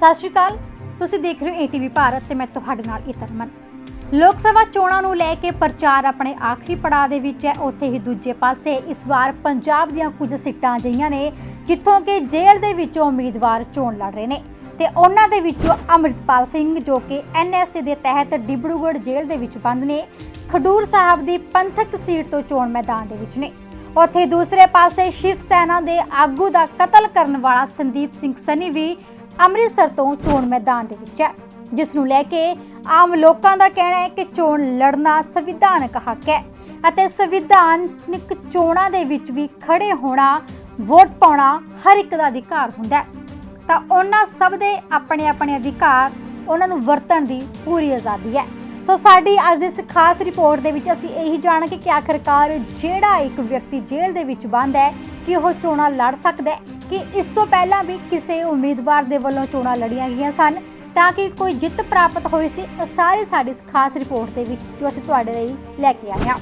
ਸਤਿ ਸ਼੍ਰੀ ਅਕਾਲ। ਤੁਸੀਂ ਦੇਖ ਰਹੇ ਹੋ ਏਟੀਵੀ ਭਾਰਤ ਤੇ ਮੈਂ ਤੁਹਾਡੇ ਨਾਲ ਇਤਰਮਨ ਲੋਕ ਸਭਾ ਚੋਣਾਂ ਨੂੰ ਲੈ ਕੇ ਪ੍ਰਚਾਰ ਆਪਣੇ ਆਖਰੀ ਪੜਾਅ ਦੇ ਵਿੱਚ ਹੈ। ਉੱਥੇ ਹੀ ਦੂਜੇ ਪਾਸੇ ਇਸ ਵਾਰ ਪੰਜਾਬ ਦੀਆਂ ਕੁਝ ਸੀਟਾਂ ਅਜਿਹੀਆਂ ਨੇ ਜਿੱਥੋਂ ਕਿ ਜੇਲ੍ਹ ਦੇ ਵਿੱਚੋਂ ਉਮੀਦਵਾਰ ਚੋਣ ਲੜ ਰਹੇ ਨੇ। ਤੇ ਉਹਨਾਂ ਦੇ ਵਿੱਚੋਂ ਅੰਮ੍ਰਿਤਪਾਲ ਸਿੰਘ ਜੋ ਕਿ ਐਨਐਸਏ ਦੇ ਤਹਿਤ ਡਿਬੜੂਗੜ੍ਹ ਜੇਲ੍ਹ ਦੇ ਵਿੱਚ ਬੰਦ ਨੇ, ਖਡੂਰ ਸਾਹਿਬ ਦੀ ਪੰਥਕ ਸੀਟ ਤੋਂ ਚੋਣ ਮੈਦਾਨ ਦੇ ਵਿੱਚ ਨੇ। ਉੱਥੇ ਦੂਸਰੇ ਪਾਸੇ ਸ਼ਿਵ ਸੈਨਾ ਦੇ ਆਗੂ ਦਾ ਕਤਲ ਕਰਨ ਵਾਲਾ ਸੰਦੀਪ ਸਿੰਘ ਸਨੀ ਵੀ ਅੰਮ੍ਰਿਤਸਰ ਤੋਂ ਚੋਣ ਮੈਦਾਨ ਦੇ ਵਿੱਚ ਹੈ, ਜਿਸ ਨੂੰ ਲੈ ਕੇ ਆਮ ਲੋਕਾਂ ਦਾ ਕਹਿਣਾ ਹੈ ਕਿ ਚੋਣ ਲੜਨਾ ਸੰਵਿਧਾਨਕ ਹੱਕ ਹੈ ਅਤੇ ਸੰਵਿਧਾਨਿਕ ਚੋਣਾਂ ਦੇ ਵਿੱਚ ਵੀ ਖੜੇ ਹੋਣਾ, ਵੋਟ ਪਾਉਣਾ ਹਰ ਇੱਕ ਦਾ ਅਧਿਕਾਰ ਹੁੰਦਾ ਹੈ। ਤਾਂ ਉਹਨਾਂ ਸਭ ਦੇ ਆਪਣੇ ਆਪਣੇ ਅਧਿਕਾਰ ਉਹਨਾਂ ਨੂੰ ਵਰਤਣ ਦੀ ਪੂਰੀ ਆਜ਼ਾਦੀ ਹੈ। ਸੋ ਸਾਡੀ ਅੱਜ ਦੀ ਇਸ ਖਾਸ ਰਿਪੋਰਟ ਦੇ ਵਿੱਚ ਅਸੀਂ ਇਹੀ ਜਾਣਾਂਗੇ ਕਿ ਆਖਰਕਾਰ ਜਿਹੜਾ ਇੱਕ ਵਿਅਕਤੀ ਜੇਲ੍ਹ ਦੇ ਵਿੱਚ ਬੰਦ ਹੈ, ਕਿ ਉਹ ਚੋਣਾਂ ਲੜ ਸਕਦਾ ਹੈ। ਕਿ ਇਸ ਤੋਂ ਪਹਿਲਾਂ ਵੀ ਕਿਸੇ ਉਮੀਦਵਾਰ ਦੇ ਵੱਲੋਂ ਚੋਣਾਂ ਲੜੀਆਂ ਗਈਆਂ ਸਨ ਤਾਂ ਕਿ ਕੋਈ ਜਿੱਤ ਪ੍ਰਾਪਤ ਹੋਈ ਸੀ ਉਹ ਸਾਰੀ ਸਾਡੀ ਇਸ ਖਾਸ ਰਿਪੋਰਟ ਦੇ ਵਿੱਚ ਜੋ ਅਸੀਂ ਤੁਹਾਡੇ ਲਈ ਲੈ ਕੇ ਆਏ ਹਾਂ।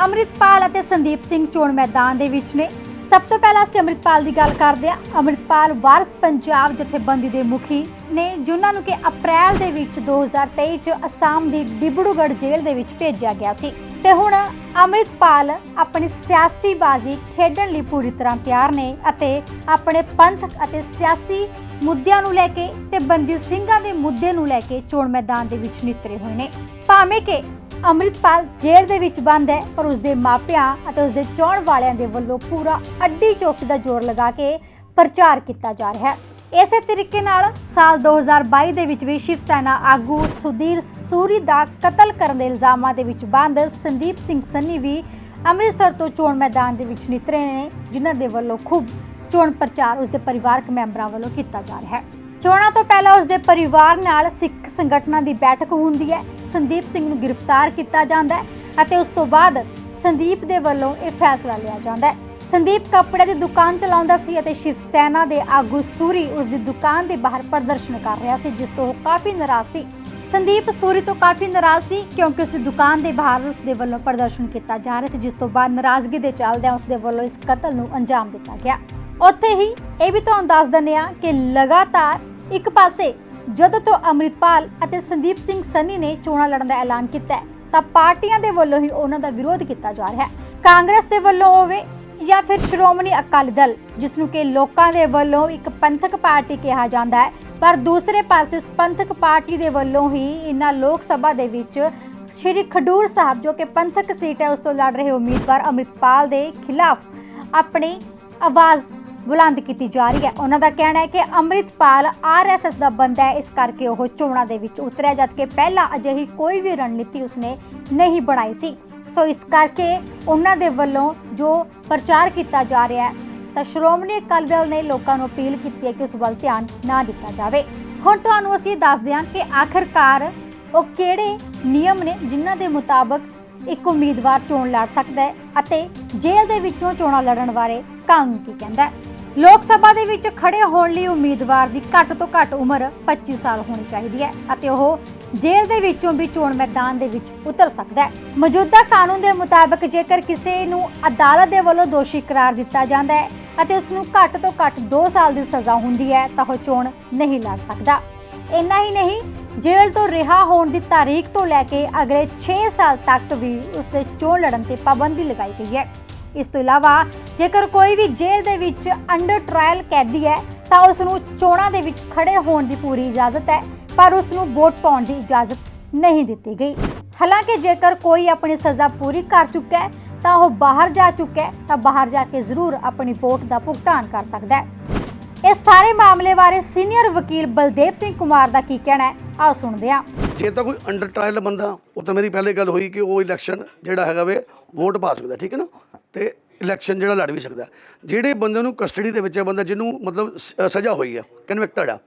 ਅੰਮ੍ਰਿਤਪਾਲ ਅਤੇ ਸੰਦੀਪ ਸਿੰਘ ਚੋਣ ਮੈਦਾਨ ਦੇ ਵਿੱਚ ਨੇ। ਸਭ ਤੋਂ ਪਹਿਲਾਂ ਅਸੀਂ ਅੰਮ੍ਰਿਤਪਾਲ ਦੀ ਗੱਲ ਕਰਦੇ ਹਾਂ। ਅੰਮ੍ਰਿਤਪਾਲ ਵਾਰਸ ਪੰਜਾਬ ਜਥੇਬੰਦੀ ਦੇ ਮੁਖੀ ਨੇ, ਜਿਨ੍ਹਾਂ ਨੂੰ ਕਿ ਅਪ੍ਰੈਲ ਦੇ ਵਿੱਚ 2023 ਚ ਅਸਾਮ ਦੀ ਡਿਬੜੂਗੜ੍ਹ ਜੇਲ੍ਹ ਦੇ ਵਿੱਚ ਭੇਜਿਆ ਗਿਆ ਸੀ। ਤੇ ਹੁਣ ਅੰਮ੍ਰਿਤਪਾਲ ਆਪਣੀ ਸਿਆਸੀ ਬਾਜ਼ੀ ਖੇਡਣ ਲਈ ਪੂਰੀ ਤਰ੍ਹਾਂ ਤਿਆਰ ਨੇ ਅਤੇ ਆਪਣੇ ਪੰਥਕ ਅਤੇ ਸਿਆਸੀ ਮੁੱਦਿਆਂ ਨੂੰ ਲੈ ਕੇ ਤੇ ਬੰਦੀ ਸਿੰਘਾਂ ਦੇ ਮੁੱਦੇ ਨੂੰ ਲੈ ਕੇ ਚੋਣ ਮੈਦਾਨ ਦੇ ਵਿੱਚ ਨਿਤਰੇ ਹੋਏ ਨੇ। ਭਾਵੇਂ ਕਿ ਅੰਮ੍ਰਿਤਪਾਲ ਜੇਲ੍ਹ ਦੇ ਵਿੱਚ ਬੰਦ ਹੈ, ਪਰ ਉਸਦੇ ਮਾਪਿਆਂ ਅਤੇ ਉਸਦੇ ਚੋਣ ਵਾਲਿਆਂ ਦੇ ਵੱਲੋਂ ਪੂਰਾ ਅੱਡੀ ਚੌਕੀ ਦਾ ਜ਼ੋਰ ਲਗਾ ਕੇ ਪ੍ਰਚਾਰ ਕੀਤਾ ਜਾ ਰਿਹਾ ਹੈ। ਇਸੇ ਤਰੀਕੇ ਨਾਲ ਸਾਲ 2022 ਦੇ ਵਿੱਚ ਵੀ ਸ਼ਿਵ ਸੈਨਾ ਆਗੂ ਸੁਧੀਰ ਸੂਰੀ ਦਾ ਕਤਲ ਕਰਨ ਦੇ ਇਲਜ਼ਾਮਾਂ ਦੇ ਵਿੱਚ ਬੰਦ, ਸੰਦੀਪ ਸਿੰਘ ਸੰਨੀ ਵੀ ਅੰਮ੍ਰਿਤਸਰ ਤੋਂ ਚੋਣ ਮੈਦਾਨ ਦੇ ਵਿੱਚ ਨਿਤਰੇ ਨੇ, ਜਿਨ੍ਹਾਂ ਦੇ ਵੱਲੋਂ ਖੂਬ ਚੋਣ ਪ੍ਰਚਾਰ ਉਸਦੇ ਪਰਿਵਾਰਕ ਮੈਂਬਰਾਂ ਵੱਲੋਂ ਕੀਤਾ ਜਾ ਰਿਹਾ ਹੈ। ਚੋਣਾਂ ਤੋਂ ਪਹਿਲਾਂ ਉਸਦੇ ਪਰਿਵਾਰ ਨਾਲ ਸਿੱਖ ਸੰਗਠਨਾਂ ਦੀ ਬੈਠਕ ਹੁੰਦੀ ਹੈ। ਸੰਦੀਪ ਸਿੰਘ ਨੂੰ ਗ੍ਰਿਫਤਾਰ ਕੀਤਾ ਜਾਂਦਾ ਹੈ ਅਤੇ ਉਸ ਤੋਂ ਬਾਅਦ ਸੰਦੀਪ ਦੇ ਵੱਲੋਂ ਇਹ ਫੈਸਲਾ ਲਿਆ ਜਾਂਦਾ ਹੈ। ਸੰਦੀਪ ਕੱਪੜੇ ਦੀ ਦੁਕਾਨ ਚਲਾਉਂਦਾ ਸੀ ਅਤੇ ਸ਼ਿਵ ਸੈਨਾ ਦੇ ਆਗੂ ਸੂਰੀ ਉਸ ਦੀ ਦੁਕਾਨ ਦੇ ਬਾਹਰ ਪ੍ਰਦਰਸ਼ਨ ਕਰ ਰਿਹਾ ਸੀ, ਜਿਸ ਤੋਂ ਉਹ ਕਾਫੀ ਨਾਰਾਜ਼ ਸੀ। ਸੰਦੀਪ ਸੂਰੀ ਤੋਂ ਕਾਫੀ ਨਾਰਾਜ਼ ਸੀ ਕਿਉਂਕਿ ਉਸ ਦੀ ਦੁਕਾਨ ਦੇ ਬਾਹਰ ਉਸ ਦੇ ਵੱਲੋਂ ਪ੍ਰਦਰਸ਼ਨ ਕੀਤਾ ਜਾ ਰਿਹਾ ਸੀ, ਜਿਸ ਤੋਂ ਬਾਅਦ ਨਾਰਾਜ਼ਗੀ ਦੇ ਚੱਲਦਿਆਂ ਉਸ ਦੇ ਵੱਲੋਂ ਇਸ ਕਤਲ ਨੂੰ ਅੰਜਾਮ ਦਿੱਤਾ ਗਿਆ। ਉੱਥੇ ਹੀ ਇਹ ਵੀ ਤੁਹਾਨੂੰ ਦੱਸ ਦਿੰਦੇ ਆ ਕਿ ਲਗਾਤਾਰ ਇੱਕ ਪਾਸੇ ਜਦੋਂ ਤੋਂ ਅੰਮ੍ਰਿਤਪਾਲ ਅਤੇ ਸੰਦੀਪ ਸਿੰਘ ਸੰਨੀ ਨੇ ਚੋਣਾਂ ਲੜਨ ਦਾ ਐਲਾਨ ਕੀਤਾ ਤਾਂ ਪਾਰਟੀਆਂ ਦੇ ਵੱਲੋਂ ਹੀ ਉਹਨਾਂ ਦਾ ਵਿਰੋਧ ਕੀਤਾ ਜਾ ਰਿਹਾ ਹੈ। ਕਾਂਗਰਸ ਦੇ ਵੱਲੋਂ ਹੋਵੇ ਜਾਂ ਫਿਰ ਸ਼੍ਰੋਮਣੀ ਅਕਾਲੀ ਦਲ ਜਿਸ ਨੂੰ ਕਿ ਲੋਕਾਂ ਦੇ ਵੱਲੋਂ ਇੱਕ ਪੰਥਕ ਪਾਰਟੀ ਕਿਹਾ ਜਾਂਦਾ ਹੈ। ਪਰ ਦੂਸਰੇ ਪਾਸੇ ਉਸ ਪੰਥਕ ਪਾਰਟੀ ਦੇ ਵੱਲੋਂ ਹੀ ਇਹਨਾਂ ਲੋਕ ਸਭਾ ਦੇ ਵਿੱਚ ਸ਼੍ਰੀ ਖਡੂਰ ਸਾਹਿਬ, ਜੋ ਕਿ ਪੰਥਕ ਸੀਟ ਹੈ, ਉਸ ਤੋਂ ਲੜ ਰਹੇ ਉਮੀਦਵਾਰ ਅੰਮ੍ਰਿਤਪਾਲ ਦੇ ਖਿਲਾਫ ਆਪਣੀ ਆਵਾਜ਼ ਬੁਲੰਦ ਕੀਤੀ ਜਾ ਰਹੀ ਹੈ। ਉਹਨਾਂ ਦਾ ਕਹਿਣਾ ਹੈ ਕਿ ਅੰਮ੍ਰਿਤਪਾਲ ਆਰਐਸਐਸ ਦਾ ਬੰਦਾ ਹੈ, ਇਸ ਕਰਕੇ ਉਹ ਚੋਣਾਂ ਦੇ ਵਿੱਚ ਉਤਰਿਆ, ਜਦਕਿ ਪਹਿਲਾਂ ਅਜਿਹੀ ਕੋਈ ਵੀ ਰਣਨੀਤੀ ਉਸਨੇ ਨਹੀਂ ਬਣਾਈ ਸੀ। ਸੋ ਇਸ ਕਰਕੇ ਉਹਨਾਂ ਦੇ ਵੱਲੋਂ ਜੋ ਪ੍ਰਚਾਰ ਕੀਤਾ ਜਾ ਰਿਹਾ ਹੈ, ਤਾਂ ਸ਼੍ਰੋਮਣੀ ਅਕਾਲੀ ਦਲ ਨੇ ਲੋਕਾਂ ਨੂੰ ਅਪੀਲ ਕੀਤੀ ਹੈ ਕਿ ਉਸ ਵੱਲ ਧਿਆਨ ਨਾ ਦਿੱਤਾ ਜਾਵੇ। ਹੁਣ ਤੁਹਾਨੂੰ ਅਸੀਂ ਦੱਸਦੇ ਹਾਂ ਕਿ ਆਖਰਕਾਰ ਉਹ ਕਿਹੜੇ ਨਿਯਮ ਨੇ ਜਿਨ੍ਹਾਂ ਦੇ ਮੁਤਾਬਕ ਇੱਕ ਉਮੀਦਵਾਰ ਚੋਣ ਲੜ ਸਕਦਾ ਹੈ ਅਤੇ ਜੇਲ੍ਹ ਦੇ ਵਿੱਚੋਂ ਚੋਣਾਂ ਲੜਨ ਬਾਰੇ ਕਾਨੂੰਨ ਕੀ ਕਹਿੰਦਾ ਹੈ। ਲੋਕ ਸਭਾ ਦੇ ਵਿੱਚ ਖੜੇ ਹੋਣ ਲਈ ਉਮੀਦਵਾਰ ਦੀ ਘੱਟ ਤੋਂ ਘੱਟ ਉਮਰ 25 ਸਾਲ ਹੋਣੀ ਚਾਹੀਦੀ ਹੈ ਅਤੇ ਉਹ ਜੇਲ੍ਹ ਦੇ ਵਿੱਚੋਂ ਵੀ ਚੋਣ ਮੈਦਾਨ ਦੇ ਵਿੱਚ ਉਤਰ ਸਕਦਾ ਹੈ। ਮੌਜੂਦਾ ਕਾਨੂੰਨ ਦੇ ਮੁਤਾਬਕ ਜੇਕਰ ਕਿਸੇ ਨੂੰ ਅਦਾਲਤ ਦੇ ਵੱਲੋਂ ਦੋਸ਼ੀ ਕਰਾਰ ਦਿੱਤਾ ਜਾਂਦਾ ਹੈ ਅਤੇ ਉਸ ਨੂੰ ਘੱਟ ਤੋਂ ਘੱਟ 2 ਸਾਲ ਦੀ ਸਜ਼ਾ ਹੁੰਦੀ ਹੈ, ਤਾਂ ਉਹ ਚੋਣ ਨਹੀਂ ਲੜ ਸਕਦਾ। ਇੰਨਾ ਹੀ ਨਹੀਂ, ਜੇਲ੍ਹ ਤੋਂ ਰਿਹਾ ਹੋਣ ਦੀ ਤਾਰੀਖ ਤੋਂ ਲੈ ਕੇ ਅਗਲੇ 6 ਸਾਲ ਤੱਕ ਵੀ ਉਸ ਦੇ ਚੋਣ ਲੜਨ ਤੇ ਪਾਬੰਦੀ ਲਗਾਈ ਗਈ ਹੈ। ਇਸ ਤੋਂ ਇਲਾਵਾ ਜੇਕਰ ਕੋਈ ਵੀ ਜੇਲ੍ਹ ਦੇ ਵਿੱਚ ਅੰਡਰ ਟ੍ਰਾਇਲ ਕੈਦੀ ਹੈ, ਤਾਂ ਉਸ ਨੂੰ ਚੋਣਾਂ ਦੇ ਵਿੱਚ ਖੜੇ ਹੋਣ ਦੀ ਪੂਰੀ ਇਜਾਜ਼ਤ ਹੈ। ਪਰ ਉਸ ਨੂੰ ਵੋਟ ਪਾਉਣ ਦੀ ਇਜਾਜ਼ਤ ਨਹੀਂ ਦਿੱਤੀ ਗਈ। ਹਾਲਾਂਕਿ ਜੇਕਰ ਕੋਈ ਆਪਣੀ ਸਜ਼ਾ ਪੂਰੀ ਕਰ ਚੁੱਕਾ ਹੈ, ਤਾਂ ਉਹ ਬਾਹਰ ਜਾ ਚੁੱਕਾ ਹੈ, ਤਾਂ ਬਾਹਰ ਜਾ ਕੇ ਜ਼ਰੂਰ ਆਪਣੀ ਵੋਟ ਦਾ ਭੁਗਤਾਨ ਕਰ ਸਕਦਾ ਹੈ। ਇਸ ਸਾਰੇ ਮਾਮਲੇ ਬਾਰੇ ਸੀਨੀਅਰ ਵਕੀਲ ਬਲਦੇਵ ਸਿੰਘ ਕੁਮਾਰ ਦਾ ਕੀ ਕਹਿਣਾ ਹੈ, ਆਓ ਸੁਣਦੇ ਹਾਂ। ਜੇ ਤਾਂ ਕੋਈ ਅੰਡਰ ਟ੍ਰਾਇਲ ਬੰਦਾ, ਉਹ ਤਾਂ ਮੇਰੀ ਪਹਿਲੇ ਗੱਲ ਹੋਈ ਕਿ ਉਹ ਇਲੈਕਸ਼ਨ ਜਿਹੜਾ ਹੈਗਾ ਵੇ, ਵੋਟ ਪਾ ਸਕਦਾ, ਠੀਕ ਹੈ ਨਾ? ਤੇ ਇਲੈਕਸ਼ਨ ਜਿਹੜਾ ਲੜ ਵੀ ਸਕਦਾ। ਜਿਹੜੇ ਬੰਦੇ ਨੂੰ ਕਸਟਡੀ ਦੇ ਵਿੱਚ ਹੈ, ਬੰਦਾ ਜਿਹਨੂੰ ਮਤਲਬ ਸਜ਼ਾ ਹੋਈ ਆ ਕਨਵਿਕਟਡ ਆ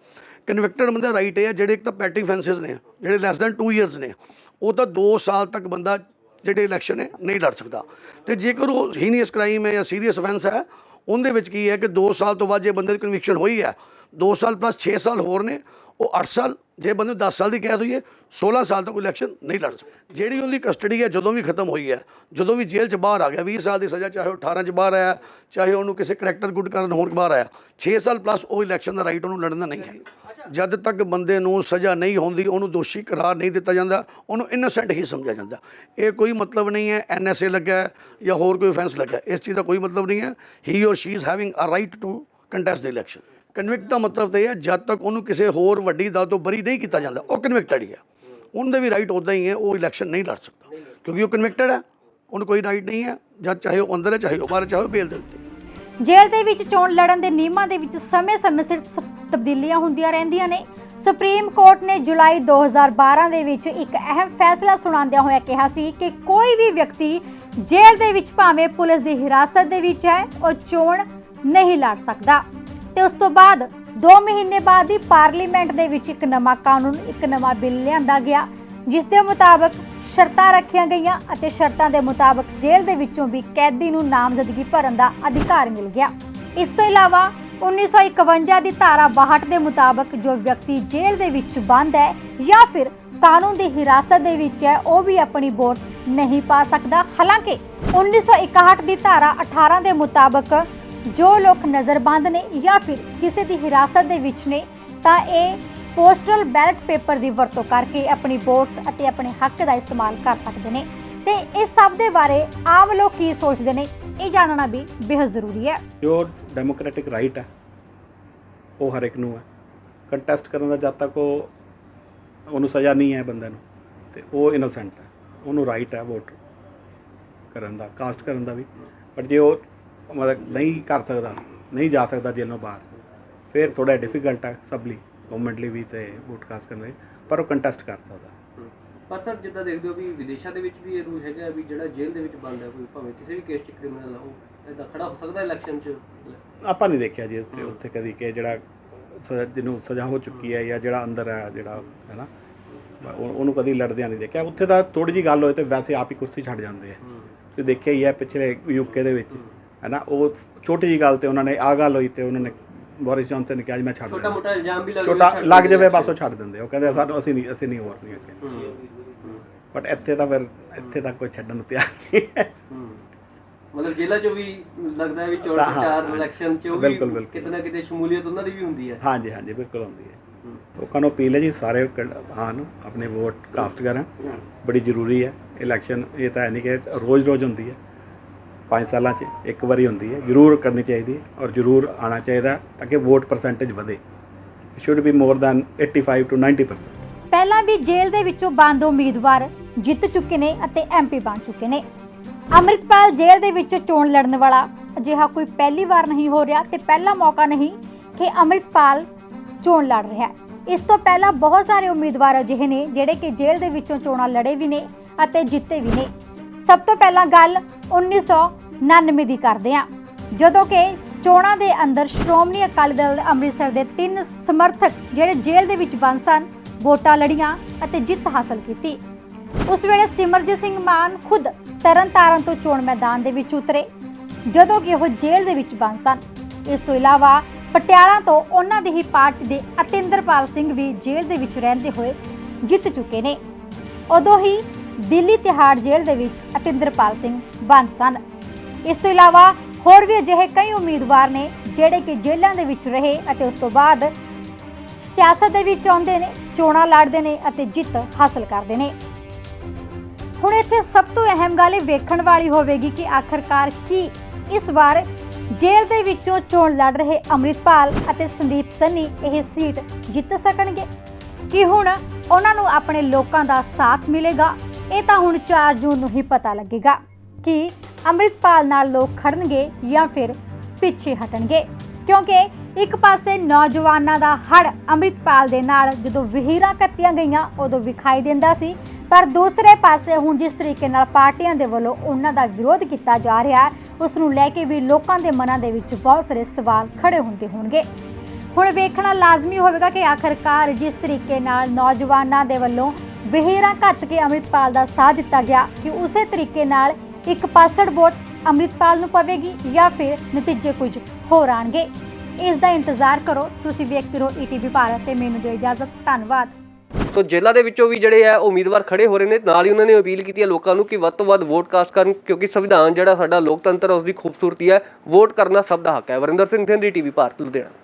ਕਨਵਿਕਟਡ ਬੰਦਾ ਰਾਈਟ ਇਹ ਹੈ ਜਿਹੜੇ ਇੱਕ ਤਾਂ ਪੈਟੀ ਫੈਂਸਸ ਨੇ, ਜਿਹੜੇ ਲੈਸ ਦੈਨ 2 ਇਅਰਸ ਨੇ, ਉਹ ਤਾਂ 2 ਸਾਲ ਤੱਕ ਬੰਦਾ ਜਿਹੜੇ ਇਲੈਕਸ਼ਨ ਹੈ ਨਹੀਂ ਲੜ ਸਕਦਾ। ਤੇ ਜੇਕਰ ਉਹ ਹੀਨੀਅਸ ਕ੍ਰਾਈਮ ਹੈ ਜਾਂ ਸੀਰੀਅਸ ਅਫੈਂਸ ਹੈ, ਉਹਦੇ ਵਿੱਚ ਕੀ ਹੈ ਕਿ 2 ਸਾਲ ਤੋਂ ਬਾਅਦ ਜੇ ਬੰਦੇ ਦੀ ਕਨਵਿਕਸ਼ਨ ਹੋਈ ਹੈ 2 ਸਾਲ ਪਲੱਸ 6 ਸਾਲ ਹੋਰ ਨੇ ਉਹ 8 ਸਾਲ ਜੇ ਬੰਦੇ ਨੂੰ 10 ਸਾਲ ਦੀ ਕੈਦ ਹੋਈ ਹੈ 16 ਸਾਲ ਤੱਕ ਇਲੈਕਸ਼ਨ ਨਹੀਂ ਲੜ ਸਕਦਾ। ਜਿਹੜੀ ਉਹਦੀ ਕਸਟਡੀ ਹੈ ਜਦੋਂ ਵੀ ਖਤਮ ਹੋਈ ਹੈ ਜਦੋਂ ਵੀ ਜੇਲ੍ਹ 'ਚ ਬਾਹਰ ਆ ਗਿਆ 20 ਸਾਲ ਦੀ ਸਜ਼ਾ ਚਾਹੇ ਉਹ 18 'ਚ ਬਾਹਰ ਆਇਆ ਚਾਹੇ ਉਹਨੂੰ ਕਿਸੇ ਕਰੈਕਟਰ ਗੁੱਡ ਕਰਨ ਹੋਰ ਬਾਹਰ ਆਇਆ 6 ਸਾਲ ਪਲੱਸ ਉਹ ਇਲੈਕਸ਼ਨ ਦਾ ਰਾਈਟ ਉਹਨੂੰ ਲੜਨ ਦਾ ਨਹੀਂ ਹੈ। ਜਦ ਤੱਕ ਬੰਦੇ ਨੂੰ ਸਜ਼ਾ ਨਹੀਂ ਹੁੰਦੀ ਉਹਨੂੰ ਦੋਸ਼ੀ ਕਰਾਰ ਨਹੀਂ ਦਿੱਤਾ ਜਾਂਦਾ ਉਹਨੂੰ ਇਨੋਸੈਂਟ ਹੀ ਸਮਝਿਆ ਜਾਂਦਾ। ਇਹ ਕੋਈ ਮਤਲਬ ਨਹੀਂ ਹੈ ਐਨਐਸਏ ਲੱਗਾ ਹੈ ਜਾਂ ਹੋਰ ਕੋਈ offense ਲੱਗਾ। ਇਸ ਚੀਜ਼ ਦਾ ਕੋਈ ਮਤਲਬ ਨਹੀਂ ਹੈ। He or she is having a right to contest the election convict ਦਾ ਮਤਲਬ ਤਾਂ ਇਹ ਹੈ, ਜਦ ਤੱਕ ਉਹਨੂੰ ਕਿਸੇ ਹੋਰ ਵੱਡੀ ਦਾਅ ਤੋਂ ਬਰੀ ਨਹੀਂ ਕੀਤਾ ਜਾਂਦਾ, ਉਹ ਕਨਵਿਕਟਡ ਹੀ ਹੈ। ਉਹਦੇ ਵੀ ਰਾਈਟ ਉਦਾਂ ਹੀ ਹੈ, ਉਹ ਇਲੈਕਸ਼ਨ ਨਹੀਂ ਲੜ ਸਕਦਾ, ਕਿਉਂਕਿ ਉਹ ਕਨਵਿਕਟਡ ਹੈ, ਉਹਨੂੰ ਕੋਈ ਰਾਈਟ ਨਹੀਂ ਹੈ ਜਦ ਚਾਹੇ ਉਹ ਅੰਦਰ ਹੈ, ਚਾਹੇ ਉਹ ਬਾਹਰ ਚਾਹੇ ਬੇਲ ਦੇ ਉੱਤੇ ਜੇਲ੍ਹ ਦੇ ਵਿੱਚ ਚੋਣ ਲੜਨ ਦੇ ਨਿਯਮਾਂ ਦੇ ਵਿੱਚ ਸਮੇਂ-ਸਮੇਂ ਸਿਰ ਤਬਦੀਲੀਆਂ ਹੁੰਦੀਆਂ ਰਹਿੰਦੀਆਂ ਨੇ। ਸੁਪਰੀਮ ਕੋਰਟ ਨੇ ਜੁਲਾਈ 2012 ਦੇ ਵਿੱਚ ਇੱਕ ਅਹਿਮ ਫੈਸਲਾ ਸੁਣਾਉਂਦਿਆਂ ਹੋਇਆ ਕਿਹਾ ਸੀ ਕਿ ਕੋਈ ਵੀ ਵਿਅਕਤੀ ਜੇਲ੍ਹ ਦੇ ਵਿੱਚ ਭਾਵੇਂ ਪੁਲਿਸ ਦੀ ਹਿਰਾਸਤ ਦੇ ਵਿੱਚ ਹੈ, ਉਹ ਚੋਣ ਨਹੀਂ ਲੜ ਸਕਦਾ। ਤੇ ਉਸ ਤੋਂ ਬਾਅਦ 2 ਮਹੀਨੇ ਬਾਅਦ ਹੀ ਪਾਰਲੀਮੈਂਟ ਦੇ ਵਿੱਚ ਇੱਕ ਨਵਾਂ ਕਾਨੂੰਨ, ਇੱਕ ਨਵਾਂ ਬਿੱਲ ਲਿਆਂਦਾ ਗਿਆ, ਜਿਸ ਦੇ ਮੁਤਾਬਕ ਸ਼ਰਤਾਂ ਰੱਖੀਆਂ ਗਈਆਂ ਅਤੇ ਸ਼ਰਤਾਂ ਦੇ ਮੁਤਾਬਕ ਜੇਲ੍ਹ ਦੇ ਵਿੱਚੋਂ ਵੀ ਕੈਦੀ ਨੂੰ ਨਾਮਜ਼ਦਗੀ ਭਰਨ ਦਾ ਅਧਿਕਾਰ ਮਿਲ ਗਿਆ। ਇਸ ਤੋਂ ਇਲਾਵਾ 1951 ਦੀ ਧਾਰਾ 62 ਦੇ ਮੁਤਾਬਕ ਜੋ ਵਿਅਕਤੀ ਜੇਲ੍ਹ ਦੇ ਵਿੱਚ ਬੰਦ ਹੈ ਜਾਂ ਫਿਰ ਕਾਨੂੰਨ ਦੀ ਹਿਰਾਸਤ ਦੇ ਵਿੱਚ ਹੈ, ਉਹ ਵੀ ਆਪਣੀ ਵੋਟ ਨਹੀਂ ਪਾ ਸਕਦਾ। ਹਾਲਾਂਕਿ 1961 ਦੀ ਧਾਰਾ 18 ਦੇ ਮੁਤਾਬਕ ਜੋ ਲੋਕ ਨਜ਼ਰਬੰਦ ਨੇ ਜਾਂ ਫਿਰ ਕਿਸੇ ਦੀ ਹਿਰਾਸਤ ਦੇ ਵਿੱਚ ਨੇ, ਤਾਂ ਇਹ ਪੋਸਟਲ ਬੈਲਟ ਪੇਪਰ ਦੀ ਵਰਤੋਂ ਕਰਕੇ ਆਪਣੀ ਵੋਟ ਅਤੇ ਆਪਣੇ ਹੱਕ ਦਾ ਇਸਤੇਮਾਲ ਕਰ ਸਕਦੇ ਨੇ। ਤੇ ਇਸ ਸਭ ਦੇ ਬਾਰੇ ਆਮ ਲੋਕ ਕੀ ਸੋਚਦੇ ਨੇ, ਇਹ ਜਾਣਨਾ ਵੀ ਬੇहद ਜ਼ਰੂਰੀ ਹੈ। ਜੋ ਡੈਮੋਕ੍ਰੈਟਿਕ ਰਾਈਟ ਹੈ, ਉਹ ਹਰ ਇੱਕ ਨੂੰ ਹੈ। ਕੰਟੈਸਟ ਕਰਨ ਦਾ ਜਦ ਤੱਕ ਉਹ ਉਹਨੂੰ ਸਜ਼ਾ ਨਹੀਂ ਹੈ ਬੰਦੇ ਨੂੰ, ਤੇ ਉਹ ਇਨੋਸੈਂਟ ਹੈ। ਉਹਨੂੰ ਰਾਈਟ ਹੈ ਵੋਟ ਕਰਨ ਦਾ, ਕਾਸਟ ਕਰਨ ਦਾ ਵੀ। ਬਟ ਜੇ ਉਹ ਮਤਲਬ ਨਹੀਂ ਕਰ ਸਕਦਾ ਨਹੀਂ ਜਾ ਸਕਦਾ ਜੇਲ੍ਹੋਂ ਬਾਹਰ। ਫਿਰ ਥੋੜਾ ਡਿਫਿਕਲਟ ਹੈ ਸਭ ਲਈ ਗਵਰਨਮੈਂਟ ਲਈ ਵੀ ਤੇ ਵੋਟ ਕਾਸਟ ਕਰਨ ਲਈ ਪਰ ਉਹ ਕੰਟੈਸਟ ਕਰ ਸਕਦਾ। ਪਰ ਸਰ ਜਿੱਦਾਂ ਦੇਖਦੇ ਹੋ ਵੀ ਵਿਦੇਸ਼ਾਂ ਦੇ ਵਿੱਚ ਵੀ ਇਹ ਰੂਲ ਹੈਗਾ ਵੀ ਜਿਹੜਾ ਜੇਲ੍ਹ ਦੇ ਵਿੱਚ ਬੰਦ ਹੈ ਕੋਈ ਭਾਵੇਂ ਕਿਸੇ ਵੀ ਕੇਸ 'ਚ ਕ੍ਰਿਮੀਨਲ ਹੋ ਇਦਾਂ ਖੜਾ ਹੋ ਸਕਦਾ ਇਲੈਕਸ਼ਨ 'ਚ? ਆਪਾਂ ਨਹੀਂ ਦੇਖਿਆ ਜੀ ਉੱਥੇ ਉੱਥੇ ਕਦੀ ਕਿ ਜਿਹੜਾ ਜਿਹਨੂੰ ਸਜ਼ਾ ਹੋ ਚੁੱਕੀ ਹੈ ਜਾਂ ਜਿਹੜਾ ਅੰਦਰ ਹੈ ਜਿਹੜਾ ਹੈ ਨਾ ਉਹ- ਉਹਨੂੰ ਕਦੀ ਲੜਦਿਆਂ ਨਹੀਂ ਦੇਖਿਆ। ਉੱਥੇ ਤਾਂ ਥੋੜੀ ਜੀ ਗੱਲ ਹੋਏ ਤੇ ਵੈਸੇ ਆਪ ਹੀ ਕੁਸ਼ਤੀ ਛੱਡ ਜਾਂਦੇ ਆ। ਤੁਸੀਂ ਦੇਖਿਆ ਹੀ ਹੈ ਪਿਛਲੇ ਯੂਕੇ ਦੇ ਵਿੱਚ। ਹੈ ਨਾ ਉਹ ਛੋਟੀ ਜੀ ਗੱਲ ਤੇ ਉਹਨਾਂ ਨੇ ਆ ਗੱਲ ਹੋਈ ਤੇ ਉਹਨਾਂ ਨੇ ਬੋਰਿਸ ਜੌਨਸਨ ਨੇ ਕਿਹਾ ਜੀ ਮੈਂ ਛੱਡ ਛੋਟਾ ਦਿੰਦਾ। ਮੋਟਾ ਇਲਜ਼ਾਮ ਵੀ ਲੱਗ ਛੋਟਾ ਲੱਗ ਜਾਵੇ ਬਸ ਉਹ ਛੱਡ ਦਿੰਦੇ। ਉਹ ਕਹਿੰਦੇ ਸਾਨੂੰ ਅਸੀਂ ਨਹੀਂ ਅਸੀਂ ਨਹੀਂ ਹੋਰ ਨਹੀਂ ਅੱਗੇ। ਬਟ ਇੱਥੇ ਤਾਂ ਫਿਰ ਇੱਥੇ ਤਾਂ ਕੋਈ ਛੱਡਣ ਨੂੰ ਤਿਆਰ ਨਹੀਂ ਹੈ। ਮਤਲਬ ਜੇਲ੍ਹਾਂ 'ਚ ਵੀ ਲੱਗਦਾ ਹੈ ਵੀ ਚੋਣ ਹਾਂ, ਪ੍ਰਚਾਰ ਹਾਂ। ਇਲੈਕਸ਼ਨ 'ਚ ਉਹ ਵੀ ਬਿਲਕੁਲ। ਕਿਤੇ ਨਾ ਕਿਤੇ ਸ਼ਮੂਲੀਅਤ ਉਹਨਾਂ ਦੀ ਵੀ ਹੁੰਦੀ ਹੈ। ਹਾਂਜੀ ਹਾਂਜੀ ਬਿਲਕੁਲ ਹੁੰਦੀ ਹੈ। ਲੋਕਾਂ ਨੂੰ ਅਪੀਲ ਹੈ ਜੀ ਸਾਰੇ ਕ- ਆਉਣ ਆਪਣੇ ਵੋਟ ਕਾਸਟ ਕਰਨ। ਬੜੀ ਜ਼ਰੂਰੀ ਹੈ। ਇਲੈਕਸ਼ਨ ਇਹ ਤਾਂ ਹੈ ਨਹੀਂ ਕਿ ਰੋਜ਼-ਰੋਜ਼ ਹੁੰਦੀ ਹੈ। 5 ਸਾਲਾਂ 'ਚ ਇੱਕ ਵਾਰੀ ਹੁੰਦੀ ਹੈ, ਜ਼ਰੂਰ ਕਰਨੀ ਚਾਹੀਦੀ ਹੈ ਔਰ ਜ਼ਰੂਰ ਆਉਣਾ ਚਾਹੀਦਾ ਤਾਂ ਕਿ ਵੋਟ ਪਰਸੈਂਟੇਜ ਵਧੇ। Should be more than 85 to 90% ਪਹਿਲਾਂ ਵੀ ਜੇਲ੍ਹ ਦੇ ਵਿੱਚੋਂ ਬੰਦ ਉਮੀਦਵਾਰ ਜਿੱਤ ਚੁੱਕੇ ਨੇ ਅਤੇ ਐਮਪੀ ਬਣ ਚੁੱਕੇ ਨੇ। ਅੰਮ੍ਰਿਤਪਾਲ ਜੇਲ੍ਹ ਦੇ ਵਿੱਚੋਂ ਚੋਣ ਲੜਨ ਵਾਲਾ ਅਜਿਹਾ ਕੋਈ ਪਹਿਲੀ ਵਾਰ ਨਹੀਂ ਹੋ ਰਿਹਾ ਤੇ ਪਹਿਲਾ ਮੌਕਾ ਨਹੀਂ ਕਿ ਅੰਮ੍ਰਿਤਪਾਲ ਚੋਣ ਲੜ ਰਿਹਾ ਹੈ। ਇਸ ਤੋਂ ਪਹਿਲਾਂ ਬਹੁਤ ਸਾਰੇ ਉਮੀਦਵਾਰ ਅਜਿਹੇ ਨੇ ਜਿਹੜੇ ਕਿ ਜੇਲ੍ਹ ਦੇ ਵਿੱਚੋਂ ਚੋਣਾਂ ਲੜੇ ਵੀ ਨੇ ਅਤੇ ਜਿੱਤੇ ਵੀ ਨੇ। ਸਭ ਤੋਂ ਪਹਿਲਾਂ ਗੱਲ 1999 ਦੀ ਕਰਦੇ ਹਾਂ। ਜਦੋਂ ਕਿ ਚੋਣਾਂ ਦੇ ਅੰਦਰ ਸ਼੍ਰੋਮਣੀ ਅਕਾਲੀ ਦਲ ਅੰਮ੍ਰਿਤਸਰ ਦੇ ਤਿੰਨ ਸਮਰਥਕ ਜਿਹੜੇ ਜੇਲ੍ਹ ਦੇ ਵਿੱਚ ਬੰਦ ਸਨ, ਵੋਟਾਂ ਲੜੀਆਂ ਅਤੇ ਜਿੱਤ ਹਾਸਲ ਕੀਤੀ। ਉਸ ਵੇਲੇ ਸਿਮਰਜੀਤ ਸਿੰਘ ਮਾਨ ਖੁਦ ਤਰਨਤਾਰਨ ਤੋਂ ਚੋਣ ਮੈਦਾਨ ਦੇ ਵਿੱਚ ਉਤਰੇ, ਜਦੋਂ ਕਿ ਉਹ ਜੇਲ੍ਹ ਦੇ ਵਿੱਚ ਬੰਦ ਸਨ। ਇਸ ਤੋਂ ਇਲਾਵਾ ਪਟਿਆਲਾ ਤੋਂ ਉਹਨਾਂ ਦੀ ਹੀ ਪਾਰਟੀ ਦੇ ਅਤਿੰਦਰਪਾਲ ਸਿੰਘ ਵੀ ਜੇਲ੍ਹ ਦੇ ਵਿੱਚ ਰਹਿੰਦੇ ਹੋਏ ਜਿੱਤ ਚੁੱਕੇ ਨੇ। ਉਦੋਂ ਹੀ ਦਿੱਲੀ ਤਿਹਾੜ ਜੇਲ੍ਹ ਦੇ ਵਿੱਚ ਅਤਿੰਦਰਪਾਲ ਸਿੰਘ ਬੰਦ ਸਨ। ਇਸ ਤੋਂ ਇਲਾਵਾ ਹੋਰ ਵੀ ਅਜਿਹੇ ਕਈ ਉਮੀਦਵਾਰ ਨੇ ਜਿਹੜੇ ਕਿ ਜੇਲ੍ਹਾਂ ਦੇ ਵਿੱਚ ਰਹੇ ਅਤੇ ਉਸ ਤੋਂ ਬਾਅਦ ਸਿਆਸਤ ਦੇ ਵਿੱਚ ਆਉਂਦੇ ਨੇ, ਚੋਣਾਂ ਲੜਦੇ ਨੇ ਅਤੇ ਜਿੱਤ ਹਾਸਲ ਕਰਦੇ ਨੇ। ਹੁਣ ਇੱਥੇ ਸਭ ਤੋਂ ਅਹਿਮ ਗੱਲ ਇਹ ਵੇਖਣ ਵਾਲੀ ਹੋਵੇਗੀ ਕਿ ਆਖਰਕਾਰ ਕੀ ਇਸ ਵਾਰ ਜੇਲ੍ਹ ਦੇ ਵਿੱਚੋਂ ਚੋਣ ਲੜ ਰਹੇ ਅੰਮ੍ਰਿਤਪਾਲ ਅਤੇ ਸੰਦੀਪ ਸੰਨੀ ਇਹ ਸੀਟ ਜਿੱਤ ਸਕਣਗੇ? ਕਿ ਹੁਣ ਉਹਨਾਂ ਨੂੰ ਆਪਣੇ ਲੋਕਾਂ ਦਾ ਸਾਥ ਮਿਲੇਗਾ? ਇਹ ਤਾਂ ਹੁਣ 4 ਜੂਨ ਨੂੰ ਹੀ ਪਤਾ ਲੱਗੇਗਾ ਕਿ ਅੰਮ੍ਰਿਤਪਾਲ ਨਾਲ ਲੋਕ ਖੜਨਗੇ ਜਾਂ ਫਿਰ ਪਿੱਛੇ ਹਟਣਗੇ, ਕਿਉਂਕਿ ਇੱਕ ਪਾਸੇ ਨੌਜਵਾਨਾਂ ਦਾ ਹੜ ਅੰਮ੍ਰਿਤਪਾਲ ਦੇ ਨਾਲ ਜਦੋਂ ਵਹੀਰਾਂ ਕੱਤੀਆਂ ਗਈਆਂ, ਉਦੋਂ ਵਿਖਾਈ ਦਿੰਦਾ ਸੀ, ਪਰ ਦੂਸਰੇ ਪਾਸੇ ਹੁਣ ਜਿਸ ਤਰੀਕੇ ਨਾਲ ਪਾਰਟੀਆਂ ਦੇ ਵੱਲੋਂ ਉਹਨਾਂ ਦਾ ਵਿਰੋਧ ਕੀਤਾ ਜਾ ਰਿਹਾ ਹੈ ਉਸ ਨੂੰ ਲੈ ਕੇ ਵੀ ਲੋਕਾਂ ਦੇ ਮਨਾਂ ਦੇ ਵਿੱਚ ਬਹੁਤ ਸਾਰੇ ਸਵਾਲ ਖੜੇ ਹੁੰਦੇ ਹੋਣਗੇ। ਹੁਣ ਵੇਖਣਾ ਲਾਜ਼ਮੀ ਹੋਵੇਗਾ ਕਿ ਆਖਰਕਾਰ ਜਿਸ ਤਰੀਕੇ ਨਾਲ ਨੌਜਵਾਨਾਂ ਦੇ ਵੱਲੋਂ ਵਹੀਰਾਂ ਘੱਤ ਕੇ ਅੰਮ੍ਰਿਤਪਾਲ ਦਾ ਸਾਥ ਦਿੱਤਾ ਗਿਆ ਕਿ ਉਸੇ ਤਰੀਕੇ ਨਾਲ ਇੱਕ ਪਾਸੜ ਵੋਟ ਅੰਮ੍ਰਿਤਪਾਲ ਨੂੰ ਪਵੇਗੀ ਜਾਂ ਫਿਰ ਨਤੀਜੇ ਕੁਝ ਹੋਰ ਆਣਗੇ। ਇਸ ਦਾ ਇੰਤਜ਼ਾਰ ਕਰੋ। ਤੁਸੀਂ ਵੇਖਦੇ ਰਹੋ ਈਟੀਵੀ ਭਾਰਤ ਤੇ ਮੈਨੂੰ ਦਿਓ ਇਜਾਜ਼ਤ। ਧੰਨਵਾਦ। ਸੋ ਜੇਲ੍ਹਾਂ ਦੇ ਵਿੱਚੋਂ ਵੀ ਜਿਹੜੇ ਆ ਉਮੀਦਵਾਰ ਖੜੇ ਹੋ ਰਹੇ ਨੇ, ਨਾਲ ਹੀ ਉਹਨਾਂ ਨੇ ਅਪੀਲ ਕੀਤੀ ਹੈ ਲੋਕਾਂ ਨੂੰ ਕਿ ਵੱਧ ਤੋਂ ਵੱਧ ਵੋਟ ਕਾਸਟ ਕਰਨ, ਕਿਉਂਕਿ ਸੰਵਿਧਾਨ ਜਿਹੜਾ ਸਾਡਾ ਲੋਕਤੰਤਰ ਹੈ ਉਸ ਦੀ ਖੂਬਸੂਰਤੀ ਹੈ। ਵੋਟ ਕਰਨਾ ਸਭ ਦਾ ਹੱਕ ਹੈ। ਵਰਿੰਦਰ ਸਿੰਘ ਥਿੰਦੀ ਟੀਵੀ ਭਾਰਤ, ਲੁਧਿਆਣਾ।